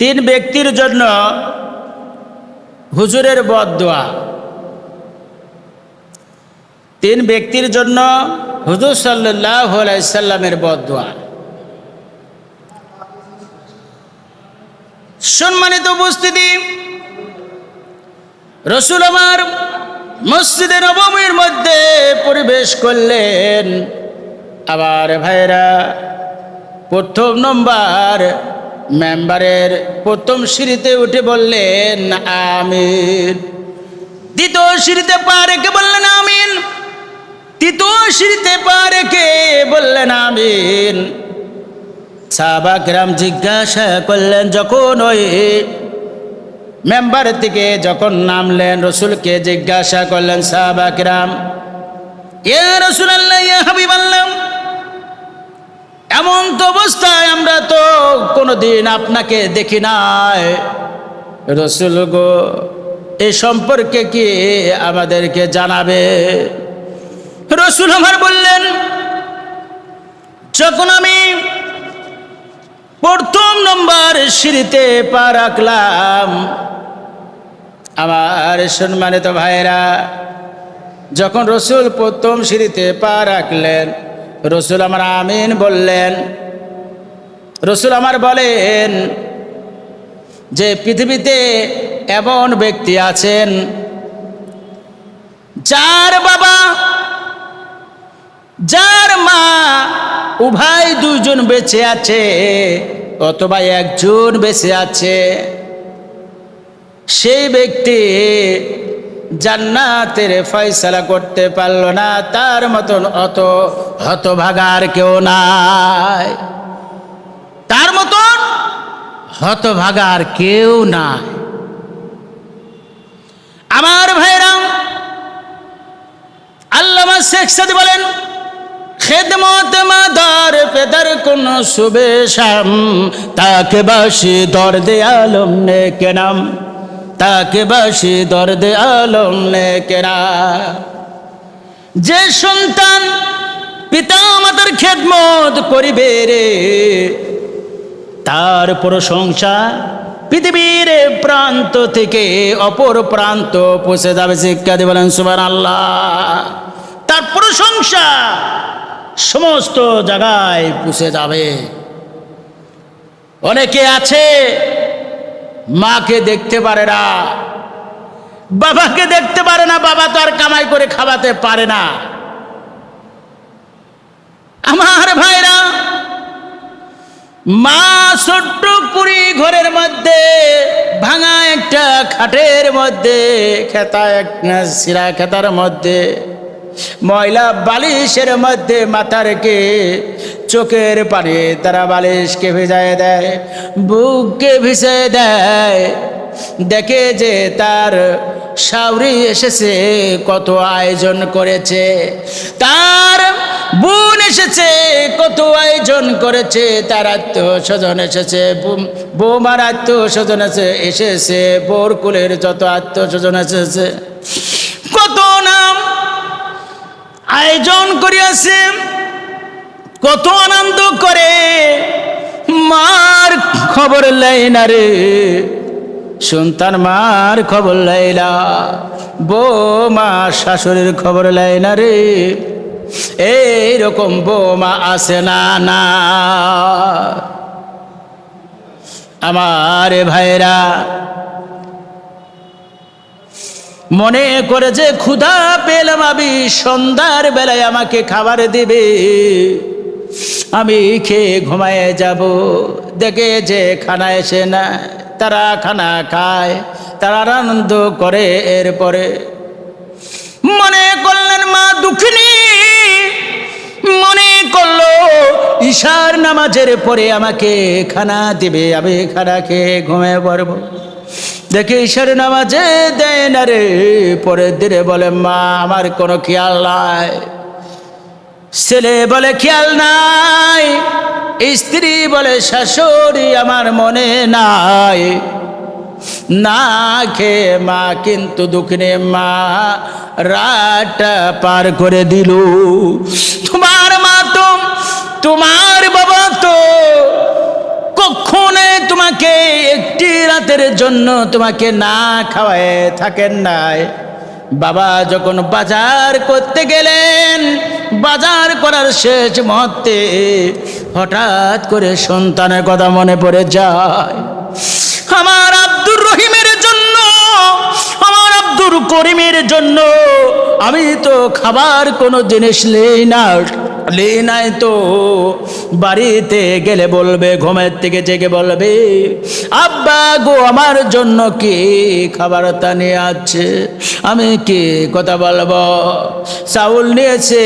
তিন ব্যক্তির জন্য হুজুরের বদোয়া তিন ব্যক্তির জন্য হুজুর সাল্লাহ সাল্লামের বদোয়া সম্মানিত উপস্থিতি, রসুল আমার মসজিদে নবমীর মধ্যে পরিবেশ করলেন। আবার ভাইরা প্রথম নম্বর মেম্বারের প্রথম সিঁড়িতে উঠে বললেন, আমিন। দ্বিতীয় সিঁড়িতে পা রেখে বললেন, আমিন। তৃতীয় সিঁড়িতে পা রেখে বললেন, আমিন। সাহাবাকরাম জিজ্ঞাসা করলেন, যখন ওই মেম্বার থেকে যখন নামলেন, রসুলকে জিজ্ঞাসা করলেন সাহাবাকরাম এ রসুল আল্লাহ হাবিব আল্লাহ এমন তো অবস্থায় আমরা তো কোনোদিন আপনাকে দেখি নাই। রসুল গো, এ সম্পর্কে কি আমাদেরকে জানাবে? রসুল আমার বললেন, যখন আমি প্রথম নম্বর সিঁড়িতে পা রাখলাম, আমার সম্মানিত ভাইরা যখন রসুল প্রথম সিঁড়িতে পা রাখলেন রসুল আমার আমিন বললেন। রসুল আমার বলেন যে পৃথিবীতে এমন ব্যক্তি আছেন যার বাবা, যার মা উভয় দুজন বেঁচে আছে অথবা একজন বেঁচে আছে। সেই ব্যক্তি জান্নাতের ফয়সালা করতে পারল না, তার মতন অত হতভাগার কেউ নাই। তার মতন হতভাগার কেউ নাই। আমার ভাইরাম আল্লামা শেখ সাদি বলেন, খেদমত মাদার পেদার কোন শুভে তাকে বাসি দর্দে আলম নে কেনাম তাকে বাসি দর্দে আলম কেনা যে সন্তান পিতা মাতার খেদমত করিবে রে, তার প্রশংসা পৃথিবীর প্রান্ত থেকে অপর প্রান্ত পৌঁছে যাবে শিক্ষা দিয়ে বলেন সুবান আল্লাহ তার প্রশংসা সমস্ত জায়গায় পুষে যাবে। অনেকে আছে মাকে দেখতে পারে না। বাবাকে দেখতে পারে না, বাবা তো আর কামাই করে খাওয়াতে পারে না। আমার ভাইরা, মা ছোট্ট কুড়ি ঘরের মধ্যে, ভাঙা একটা খাটের মধ্যে, খেতা একটা সিরা খেতার মধ্যে ময়লা বালিশের মধ্যে মাথা রেখে চোখের পানি তারা বালিশকে ভিজায় দেয়, বুককে ভিজে দেয়। দেখে যে তার সাউরি এসেছে, কত আয়োজন করেছে। তার বোন এসেছে, কত আয়োজন করেছে। তার আত্মীয় স্বজন এসেছে বৌমার আত্মীয় স্বজন এসে এসেছে বোর কুলের যত আত্মীয় স্বজন এসেছে। আয়োজন করিয়াছে, কত আনন্দ করে। মার খবর লাই না রে, সন্তান মার খবর লাইলা বৌমা শাশুড়ির খবর লাই না রে। এইরকম বৌমা আসে না না। আমার ভাইরা মনে করে যে ক্ষুধা পেলাম আমি, সন্ধ্যার বেলায় আমাকে খাবার দিবে। আমি খেয়ে ঘুমায় যাব। দেখে যে খানা এসে না, তারা খানা খায়, তারা আনন্দ করে এরপরে। মনে করলেন মা দুঃখিনী, মনে করল ঈশার নামাজের পরে আমাকে খানা দিবে, আমি খানা খেয়ে ঘুমিয়ে পড়ব। দেখে ঈশ্বর নামাজে দেয় না রে। পরের দিনে বলে, মা, আমার কোনো খেয়াল নাই। ছেলে বলে, খেয়াল নাই। স্ত্রী বলে, শাশুড়ি, আমার মনে নাই। না খেয়ে মা, কিন্তু দুঃখিনে মা, রাতটা পার করে দিল। তোমার মা তো, তোমার বাবা জন্য তোমাকে না খাওয়ায় থাকেন নাই। বাবা যখন বাজার করতে গেলেন, বাজার করার শেষ মুহূর্তে হঠাৎ করে সন্তানের কথা মনে পড়ে যায়। আমার আব্দুর রহিমের জন্য, আমার আব্দুর করিমের জন্য আমি তো খাবার কোনো জিনিস নেই না। নেই নাই তো বাড়িতে গেলে বলবে, ঘুমের থেকে জেগে বলবে, আব্বা গো, আমার জন্য কি খাবার তা নিয়ে আছে? আমি কি কথা বলব? চাউল নিয়েছে,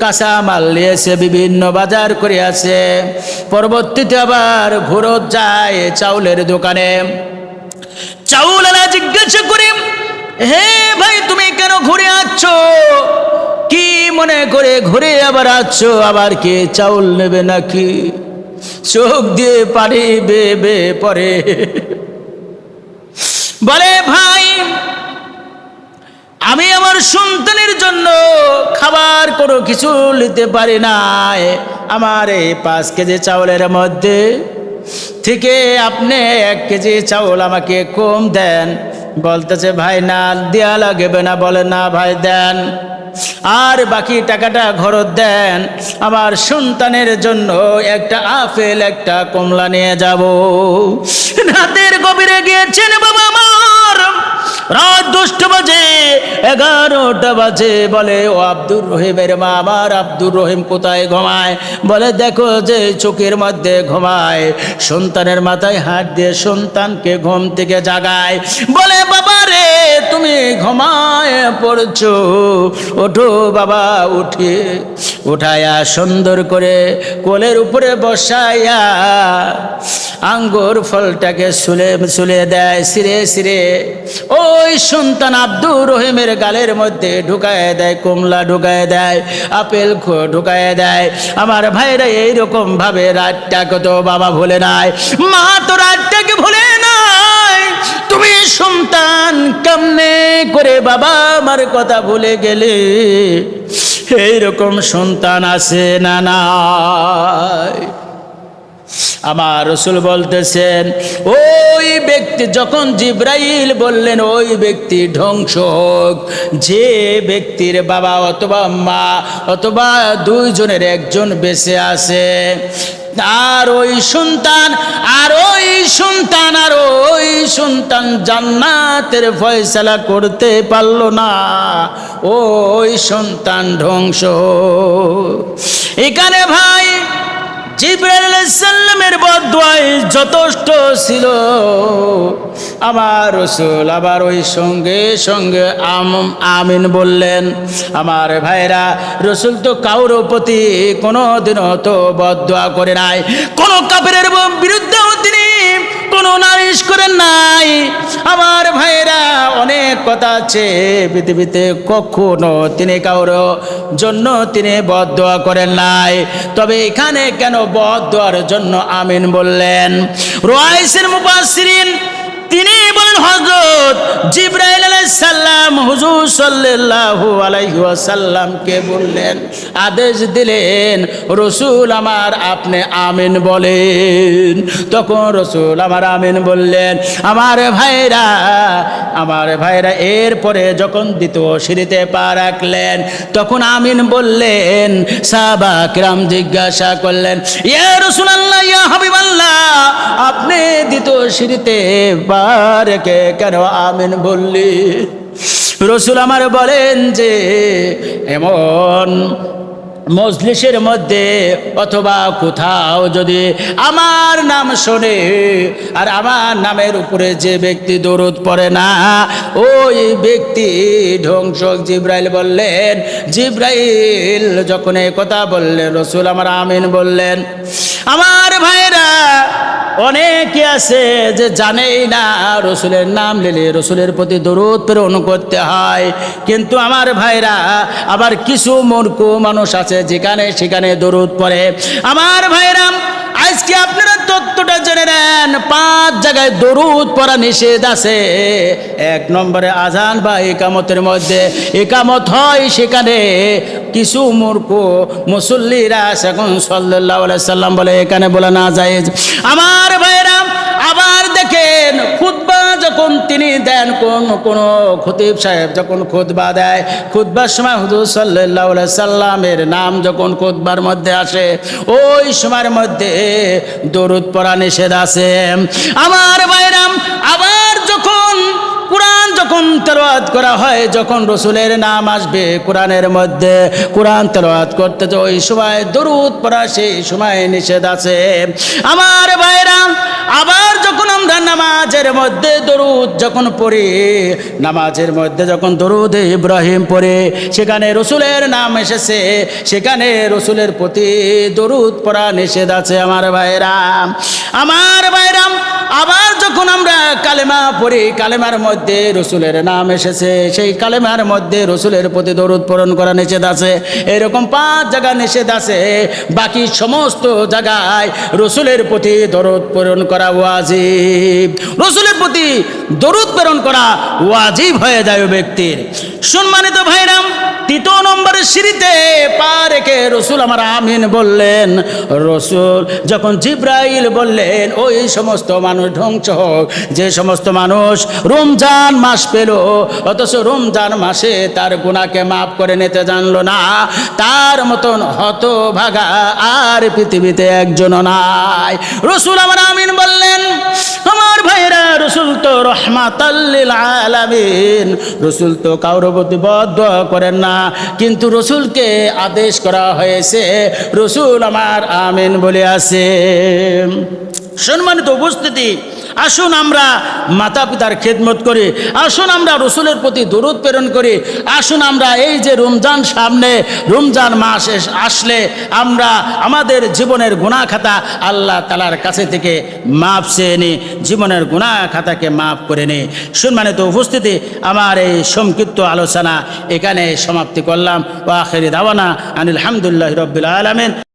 কাঁচা মাল নিয়েছে, বিভিন্ন বাজার করে আছে পরবর্তীতে আবার ঘুরত যায় চাউলের দোকানে। চাউলালা জিজ্ঞাসা করি হে ভাই, তুমি কেন ঘুরে আসছ? কি মনে করে ঘুরে আবার আসছ? আবার কে চাউল নেবে নাকি? চোখ দিয়ে পানি বে বে পরে বলে, ভাই, আমি আমার সন্তানের জন্য খাবার কোনো কিছু নিতে পারি নাই আমার এই পাঁচ কেজি চাউলের মধ্যে থেকে আপনি এক কেজি চাউল আমাকে কম দেন। বলতেছে, ভাই না দেয়া লাগবে না। বলে, না ভাই, দেন। আর বাকি টাকাটা ঘরত দেন। আমার সন্তানের জন্য একটা আপেল, একটা কমলা নিয়ে যাব। রাতের গভীরে গিয়েছেন বাবা আমার রাত দুষ্ট বাজে, এগারোটা বাজে, বলে, ও আব্দুর রহিমের মা, আমার আব্দুর রহিম কোথায় ঘুমায়? বলে, দেখো যে চোখের মধ্যে ঘুমায়, সন্তানের মাথায় হাত দিয়ে সন্তানকে ঘুম থেকে জাগায়। বলে বাবা রে তুমি ঘুমায় পড়ছো, ওঠো বাবা, উঠে। উঠায়া সুন্দর করে কোলের উপরে বসাইয়া আঙ্গুর ফলটাকে সুলে সুলে দেয়, সিরে সিরে। ওই সন্তান আব্দুর রহিমের গালের মধ্যে ঢুকায় দেয়, কমলা ঢুকায় দেয়, আপেল খো- ঢুকায় দেয়। আমার ভাইরা এইরকম ভাবে রাতটাকে তো বাবা ভুলে নাই। মা তো রাতটাকে ভুলে তুমি সন্তান কেমনে করে বাবা আমার কথা ভুলে গেলে? এইরকম সন্তান আছে না নাই? আমার রসুল বলতেছেন, ওই ব্যক্তি যখন জিব্রাইল বললেন, ওই ব্যক্তি ধ্বংস হোক। যে ব্যক্তির বাবা অথবা মা অথবা দুইজনের একজন বেঁচে আছে আর ওই সন্তান, আর ওই সন্তান, আর ওই সন্তান জান্নাতের ফয়সালা করতে পারল না। ওই সন্তান ধ্বংস। এখানে ভাই, জিব্রাইল সাল্লামের বদুয়ায় যথেষ্ট ছিল। আমার রসুল আবার ওই সঙ্গে সঙ্গে আম, আমিন বললেন, আমার ভাইরা, রসুল তো কাউর প্রতি কোনো দিনও তো বদুয়া করে নাই। কোনো কাপের বিরুদ্ধেও তিনি কোনো নালিশ করেন নাই। আমার ভাইরা, অনেক কথা আছে পৃথিবীতে কখনো তিনি কারোর জন্য তিনি বদোয়া করেন নাই। তবে এখানে কেন বদোয়ার জন্য আমিন বললেন? রোয়াইসের মুবাসিরিন তিনি বলেন হজরত জিব্রাইল সাল্লাম হুজুর সাল্লাল্লাহু আলাইহি ওয়াসাল্লামকে বললেন? আদেশ দিলেন, রসুল আমার আপনি আমিন বলেন। তখন রসুল আমার আমিন বললেন, আমার ভাইরা আমার ভাইরা এরপরে যখন দ্বিতীয় সিঁড়িতে পা রাখলেন, তখন আমিন বললেন। সাবা কিরাম জিজ্ঞাসা করলেন, ইয়া রসুল আল্লাহ ইয়া হাবিবাল্লাহ, আপনি দ্বিতীয় সিঁড়িতে পা রেখে কেন আমিন বললি? রসুল আমার বলেন যে, এমন মজলিসের মধ্যে অথবা কোথাও যদি আমার নাম শোনে আর আমার নামের উপরে যে ব্যক্তি দরদ পড়ে না, ওই ব্যক্তি ধ্বংসক জিব্রাইল বললেন, জিব্রাইল যখন এই কথা বললেন, রসুল আমার আমিন বললেন, আমার ভাইরা অনেকে আছে যে জানেই না রসুলের নাম নিলে রসুলের প্রতি দরুদ প্রেরণ করতে হয়। কিন্তু আমার ভাইরা, আবার কিছু মূর্খ মানুষ আছে যেখানে সেখানে দরুদ পড়ে। আমার ভাইরা আজকে আপনারা তত্ত্বটা জেনে নেন। পাঁচ জায়গায় দরুদ পড়া নিষেধ আছে। এক নম্বরে আজান বা একামতের মধ্যে। একামত হয় সেখানে কিছু মূর্খ মুসল্লিরা এখন সাল্লাহ সাল্লাম বলে, এখানে বলে না যায়। আমার ভাইরা আবার দেখেন খুতবা যখন তিনি দেন কোন কোন খতিব সাহেব যখন খুতবা দেয়, খুতবার সময় হুজুর সাল্লাহ সাল্লামের নাম যখন খুতবার মধ্যে আসে, ওই সময়ের মধ্যে দরুদ পড়া নিষেধ আছে। আমার বাইরাম তেলাওয়াত করা হয় যখন রসুলের নাম আসবে কোরআনের মধ্যে। কোরআন তেলাওয়াত করতে তো ওই সময় দরুদ পড়া সেই সময় নিষেধ আছে। আমার ভাইরা, আবার যখন আমরা নামাজের মধ্যে দরুদ যখন পড়ি, নামাজের মধ্যে যখন দরুদ ইব্রাহিম পড়ে, সেখানে রসুলের নাম এসেছে, সেখানে রসুলের প্রতি দরুদ পড়া নিষেধ আছে আমার ভাইরা। আমার ভাইরাম আবার যখন আমরা কালেমা পড়ি, কালেমার মধ্যে রসুলের নাম এসেছে। সেই কালেমার মধ্যে রসুলের প্রতি দরুদ পূরণ করা নিষেধ আছে। এরকম পাঁচ জায়গা নিষেধ আছে। বাকি সমস্ত জায়গায় রসুলের প্রতি দরুদ পূরণ করা ওয়াজিব। রসুলের প্রতি দরুদ প্রেরণ করা ওয়াজিব হয়ে যায় ব্যক্তির। সম্মানিত ভাইরাম, তৃতীয় নম্বরের সিঁড়িতে পা রেখে রসুল আমার আমিন বললেন, রসুল, যখন জিব্রাইল বললেন, ওই সমস্ত মানুষ ধ্বংস হোক। যে সমস্ত মানুষ রমজান মাস পেল, অথচ রমজান মাসে তার গুণাকে মাফ করে নিতে জানলো না। তার মতন হতভাগা আর পৃথিবীতে একজনও নাই। রসুল আমার আমিন বললেন, আমার ভাইরা রসুল তো রহমাতাল্লিল আলামিন। রসুল তো কারোর প্রতি বদ্ধ করেন না। কিন্তু রসুলকে আদেশ করা হয়েছে, রসুল আমার আমিন বলে আছে। সম্মানিত উপস্থিতি, আসুন আমরা মাতা পিতার খেদমত করি, আসুন আমরা রসুলের প্রতি দূরত প্রেরণ করি, আসুন আমরা এই যে রমজান সামনে, রমজান মাস আসলে আমরা আমাদের জীবনের গুণা খাতা আল্লাহ তালার কাছে থেকে মাপ চেয়ে নিই জীবনের গুণা খাতাকে মাফ করে নিই সম্মানিত উপস্থিতি, আমার এই সংক্ষিপ্ত আলোচনা এখানে সমাপ্তি করলাম। ও আখেরি দাওয়ানা আনিল হামদুলিল্লাহ রবিল আলমিন।